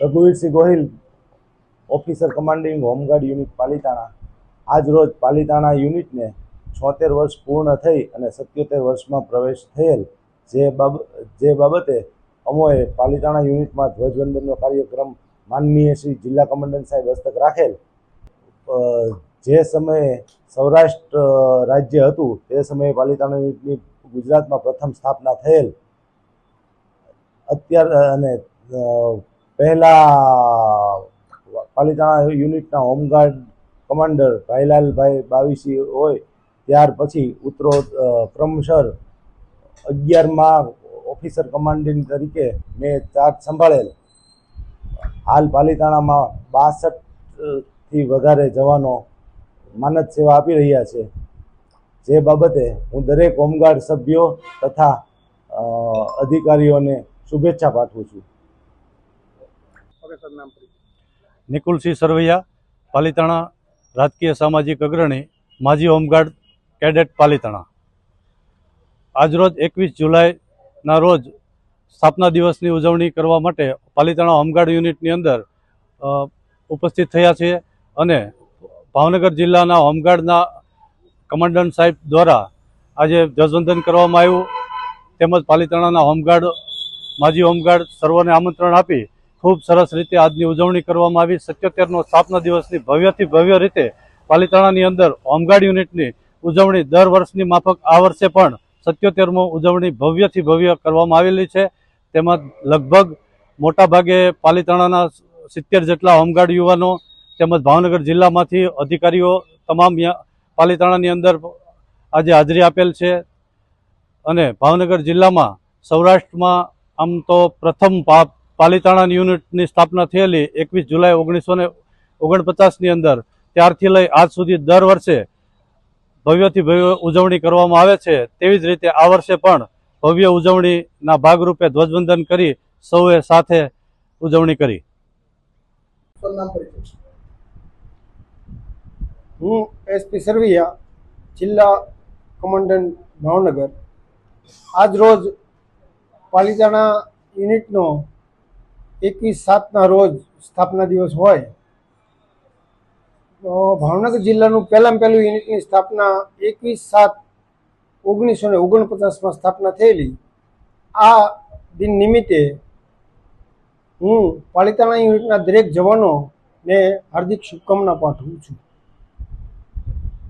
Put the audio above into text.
Raghuvirsinh Gohil, officer commanding home guard unit Palitana. આજ રોજ પાલિતાણા યુનિટને છોતેર વર્ષ પૂર્ણ થઈ અને સત્યોતેર વર્ષમાં પ્રવેશ થયેલ. જે બાબ, જે બાબતે અમોએ પાલિતાણા યુનિટમાં ધ્વજવંદનનો કાર્યક્રમ માનનીય શ્રી જિલ્લા કમાન્ડન્ટ સાહેબ હસ્તક રાખેલ. જે સમયે સૌરાષ્ટ્ર રાજ્ય હતું, તે સમયે પાલિતાણા યુનિટની ગુજરાતમાં પ્રથમ સ્થાપના થયેલ. અત્યાર, અને પહેલા, પાલિતાણા યુનિટના home guard commander Bhailalbhai Bavisi હોય, ત્યાર પછી ઉત્તરો ક્રમશર અગિયારમાં ઓફિસર કમાન્ડિંગ તરીકે મેં ચાર્જ સંભાળેલ. હાલ પાલિતાણામાં બાસઠથી વધારે જવાનો માનદ સેવા આપી રહ્યા છે. જે બાબતે હું દરેક હોમગાર્ડ સભ્યો તથા અધિકારીઓને શુભેચ્છા પાઠવું છું. ઓકે સર નિકુલસિંહ સરવૈયા, પાલિતાણા, રાજકીય સામાજિક અગ્રણી, માજી હોમગાર્ડ, કેડેટ પાલિતાણા. આજરોજ એકવીસ જુલાઈના રોજ સ્થાપના દિવસની ઉજવણી કરવા માટે પાલિતાણા હોમગાર્ડ યુનિટની અંદર ઉપસ્થિત થયા છીએ અને ભાવનગર જિલ્લાના હોમગાર્ડના કમાન્ડન્ટ સાહેબ દ્વારા આજે ધ્વજવંદન કરવામાં આવ્યું. તેમજ પાલિતાણાના હોમગાર્ડ, માજી હોમગાર્ડ સર્વને આમંત્રણ આપી ખૂબ સરસ રીતે આજની ઉજવણી કરવામાં આવી. સત્યોતેરનો સ્થાપના દિવસની ભવ્યથી ભવ્ય રીતે પાલિતાણાની અંદર હોમગાર્ડ યુનિટની ઉજવણી દર વર્ષની માફક આ વર્ષે પણ સત્યોતેરમો ઉજવણી ભવ્યથી ભવ્ય કરવામાં આવેલી છે. તેમાં લગભગ મોટાભાગે પાલિતાણાના સિત્તેર જેટલા હોમગાર્ડ યુવાનો તેમજ ભાવનગર જિલ્લામાંથી અધિકારીઓ તમામ પાલિતાણાની અંદર આજે હાજરી આપેલ છે અને ભાવનગર જિલ્લામાં સૌરાષ્ટ્રમાં આમ તો પ્રથમ પા- પાલિતાણા યુનિટની સ્થાપના થયેલી એકવીસ જુલાઈ ઓગણીસો ને ઓગણપચાસની અંદર. ત્યારથી લઈ આજ સુધી દર વર્ષે ભવ્યથી ભવ્ય ઉજવણી કરવામાં આવે છે. તેવી જ રીતે આ વર્ષે પણ ભવ્ય ઉજવણીના ભાગરૂપે ધ્વજવંદન કરી સૌએ સાથે ઉજવણી કરી. હું એસપી સરવૈયા, જિલ્લા કમાન્ડન્ટ ભાવનગર. આજ રોજ પાલિતાણા યુનિટનો એકવીસ સાતના રોજ સ્થાપના દિવસ હોય ભાવનગર જિલ્લાનું પહેલાં પહેલું યુનિટની સ્થાપના એકવીસ સાત ઓગણીસો ને ઓગણપચાસમાં સ્થાપના થયેલી. આ દિન નિમિત્તે હું પાલિતાણા યુનિટના દરેક જવાનોને હાર્દિક શુભકામના પાઠવું છું.